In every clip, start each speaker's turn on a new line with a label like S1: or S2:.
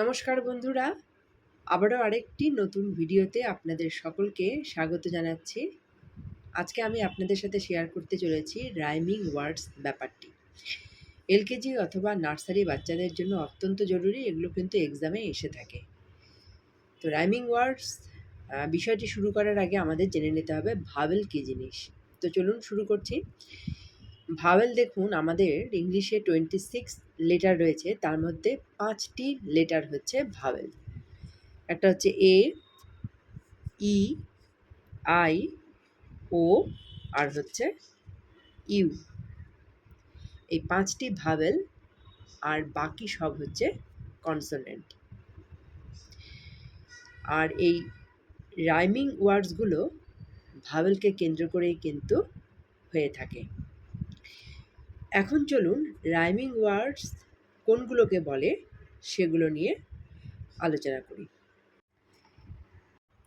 S1: নমস্কার বন্ধুরা। আবারও আরেকটি নতুন ভিডিওতে আপনাদের সকলকে স্বাগত জানাচ্ছি। আজকে আমি আপনাদের সাথে শেয়ার করতে চলেছি রাইমিং ওয়ার্ডস ব্যাপারটি। এলকেজি অথবা নার্সারি বাচ্চাদের জন্য অত্যন্ত জরুরি, এগুলো কিন্তু এক্সামে এসে থাকে। তো রাইমিং ওয়ার্ডস বিষয়টি শুরু করার আগে আমাদের জেনে নিতে হবে ভাবেল কী জিনিস? তো চলুন শুরু করছি। ভাবেল দেখুন, আমাদের ইংলিশে টোয়েন্টি সিক্স লেটার রয়েছে, তার মধ্যে পাঁচটি লেটার হচ্ছে ভাওয়েল একটা হচ্ছে এ ই আই ও আর হচ্ছে ইউ এই পাঁচটি ভাওয়েল আর বাকি সব হচ্ছে কনসোনেন্ট আর এই রাইমিং ওয়ার্ডসগুলো ভাবেলকে কেন্দ্র করেই কিন্তু হয়ে থাকে। এখন চলুন রাইমিং ওয়ার্ডস কোনগুলোকে বলে সেগুলো নিয়ে আলোচনা করি।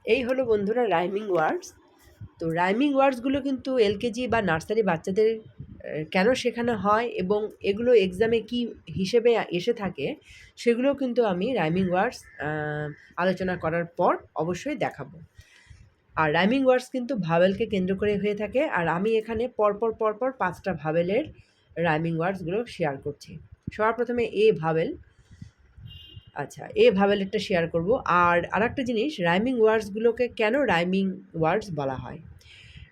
S1: এই হলো বন্ধুরা রাইমিং ওয়ার্ডস তো রাইমিং ওয়ার্ডসগুলো কিন্তু এলকেজি বা নার্সারি বাচ্চাদের কেন শেখানো হয় এবং এগুলো এক্সামে কি হিসেবে এসে থাকে সেগুলো কিন্তু আমি রাইমিং ওয়ার্ডস আলোচনা করার পর অবশ্যই দেখাবো। আর রাইমিং ওয়ার্ডস কিন্তু ভাবেলকে কেন্দ্র করে হয়ে থাকে। আর আমি এখানে পরপর পরপর পাঁচটা ভাবেলের রাইমিং ওয়ার্ডসগুলো শেয়ার করছি। সবার প্রথমে এ ভাবেল। আচ্ছা এ ভাবেলেরটা শেয়ার করব। আর আরেকটা জিনিস রাইমিং ওয়ার্ডসগুলোকে কেন রাইমিং ওয়ার্ডস বলা হয়?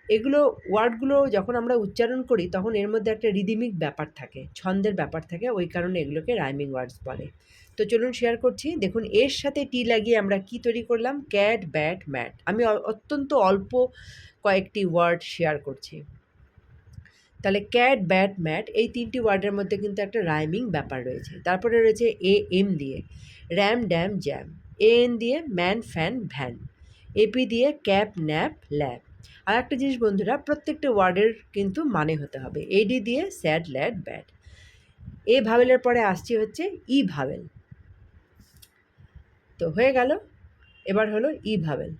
S1: এগুলো ওয়ার্ডগুলো যখন আমরা উচ্চারণ করি, তখন এর মধ্যে একটা রিদিমিক ব্যাপার থাকে, ছন্দের ব্যাপার থাকে, ওই কারণে এগুলোকে রাইমিং ওয়ার্ডস বলে। তো চলুন শেয়ার করছি। দেখুন, এর সাথে টি লাগিয়ে আমরা কি তৈরি করলাম? ক্যাট ব্যাট ম্যাট আমি অত্যন্ত অল্প কয়েকটি ওয়ার্ড শেয়ার করছি। তাহলে ক্যাট ব্যাট ম্যাট এই তিনটি ওয়ার্ডের মধ্যে কিন্তু একটা রাইমিং ব্যাপার রয়েছে। তারপরে রয়েছে এ এম দিয়ে ram dam jam A N দিয়ে ম্যান ফ্যান ভ্যান এপি দিয়ে ক্যাপ ন্যাপ ল্যাব আর একটা জিনিস বন্ধুরা, প্রত্যেকটা ওয়ার্ডের কিন্তু মানে হতে হবে। এডি দিয়ে স্যাড ল্যাড ব্যাড এ ভাবেলের পরে আসছে হচ্ছে ই ভাবেল। তো হয়ে গেল, এবার হলো ই ভাবেল।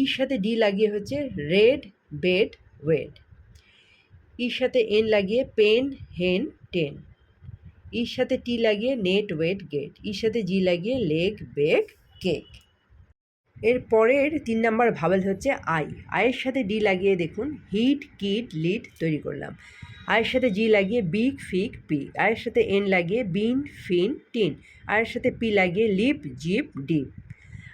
S1: ইর সাথে ডি লাগিয়ে হচ্ছে রেড বেড ওয়েড ইর সাথে এন লাগিয়ে পেন, হেন, টেন। ইর সাথে টি লাগিয়ে নেট, ওয়েট, গেট। ইর সাথে জি লাগিয়ে লেগ বেগ কেক। এর পরের তিন নাম্বার ভাবেল হচ্ছে আই। আয়ের সাথে ডি লাগিয়ে দেখুন, হিট, কিট লিড তৈরি করলাম। আয়ের সাথে জি লাগিয়ে বিগ ফিক পি। আয়ের সাথে এন লাগিয়ে বিন, ফিন, টিন। আয়ের সাথে পি লাগিয়ে লিপ, জিপ, ডিপ।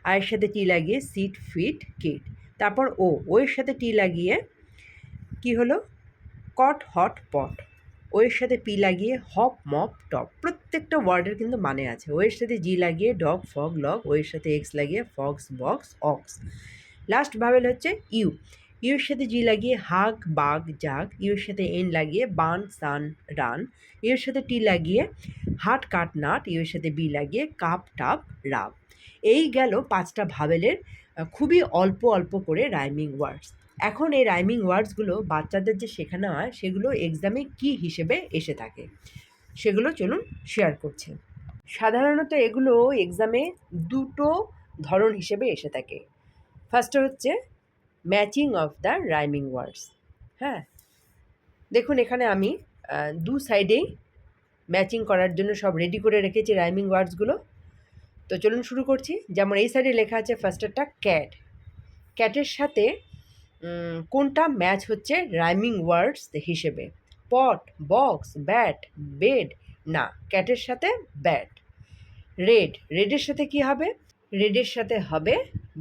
S1: আয়ের সাথে টি লাগিয়ে সিট, ফিট, কিট। তারপর ও। ওয়ের সাথে টি লাগিয়ে কি হলো? Cot hot pot. ওয়ের সাথে পি লাগিয়ে হপ মপ টপ। প্রত্যেকটা ওয়ার্ডের কিন্তু মানে আছে। ওয়ের সাথে জি লাগিয়ে ডগ, ফগ, লগ ওয়ের সাথে এক্স লাগিয়ে fox box ox. Last vowel হচ্ছে ইউ। ইউর সাথে জি লাগিয়ে হাগ, বাগ, জাগ। ইউর সাথে এন লাগিয়ে বান, সান, রান। ইউর সাথে টি লাগিয়ে হাট, কাট, নাট। ইউর সাথে বি লাগিয়ে কাপ, টাপ, রাব। এই গেল পাঁচটা ভাবেলের খুবই অল্প অল্প করে রাইমিং ওয়ার্ডস। এখন এই রাইমিং ওয়ার্ডসগুলো বাচ্চাদের যে শেখানো হয়, সেগুলো এক্সামে কি হিসেবে এসে থাকে? সেগুলো চলুন শেয়ার করছি। সাধারণত এগুলো এক্সামে দুটো ধরন হিসেবে এসে থাকে। ফার্স্টে হচ্ছে matching of the rhyming words হ্যাঁ? দেখুন, এখানে আমি দু সাইডেই ম্যাচিং করার জন্য সব রেডি করে রেখেছি রাইমিং ওয়ার্ডসগুলো তো চলুন শুরু করছি। যেমন এই সাইডে লেখা আছে ফার্স্টেরটা ক্যাট ক্যাটের সাথে কোনটা ম্যাচ হচ্ছে রাইমিং ওয়ার্ডস হিসেবে? পট বক্স ব্যাট বেড না ক্যাটের সাথে ব্যাট রেড রেডের সাথে কি হবে? রেডের সাথে হবে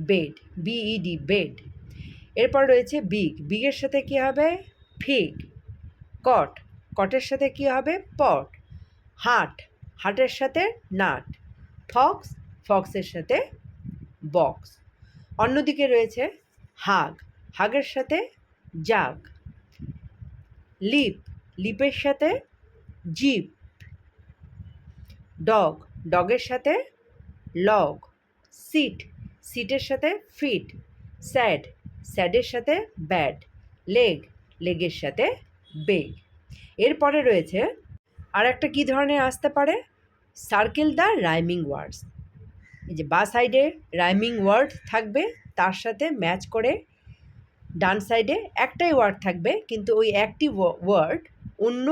S1: বেড বিইডি বেড এরপর রয়েছে বিগ বিগের সাথে কি হবে? ফিগ কট কটের সাথে কি হবে? পট হাট হাটের সাথে নাট ফক্স ফক্সের সাথে বক্স অন্যদিকে রয়েছে হাগ হাগের সাথে জাগ। লিপ, লিপের সাথে জিপ ডগ, ডগের সাথে লগ। সিট, সিটের সাথে ফিট। স্যাড, স্যাডের সাথে ব্যাড। লেগ, লেগের সাথে বেগ। এরপরে রয়েছে আর একটা কী ধরনের আসতে পারে? Circle the rhyming words. এই যে বা সাইডে রাইমিং ওয়ার্ড থাকবে, তার সাথে ম্যাচ করে ডান সাইডে একটাই ওয়ার্ড থাকবে, কিন্তু ওই একটি ওয়ার্ড অন্য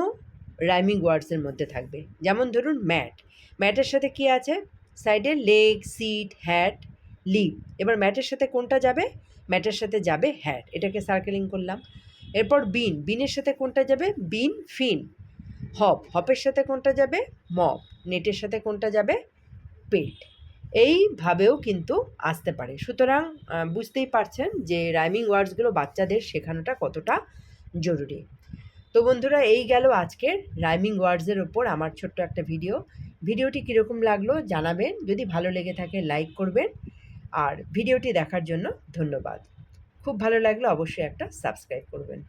S1: রাইমিং ওয়ার্ডসের মধ্যে থাকবে। যেমন ধরুন ম্যাট ম্যাটের সাথে কি আছে? সাইডে লেগ সিট হ্যাট লিভ এবার ম্যাটের সাথে কোনটা যাবে? ম্যাটের সাথে যাবে হ্যাট এটাকে সার্কেলিং করলাম। এরপর বিন বিনের সাথে কোনটা যাবে? বিন ফিন হপ হপের সাথে কোনটা যাবে? মপ নেটের সাথে কোনটা যাবে? পেট এইভাবেও কিন্তু আসতে পারে। সুতরাং বুঝতেই পারছেন যে রাইমিং ওয়ার্ডসগুলো বাচ্চাদের শেখানোটা কতটা জরুরি। তো বন্ধুরা, এই গেল আজকের রাইমিং ওয়ার্ডসের ওপর আমার ছোট্ট একটা ভিডিও ভিডিওটি কীরকম লাগল জানাবেন। যদি ভালো লেগে থাকে লাইক করবেন। আর ভিডিওটি দেখার জন্য ধন্যবাদ। খুব ভালো লাগলে অবশ্যই একটা সাবস্ক্রাইব করবেন।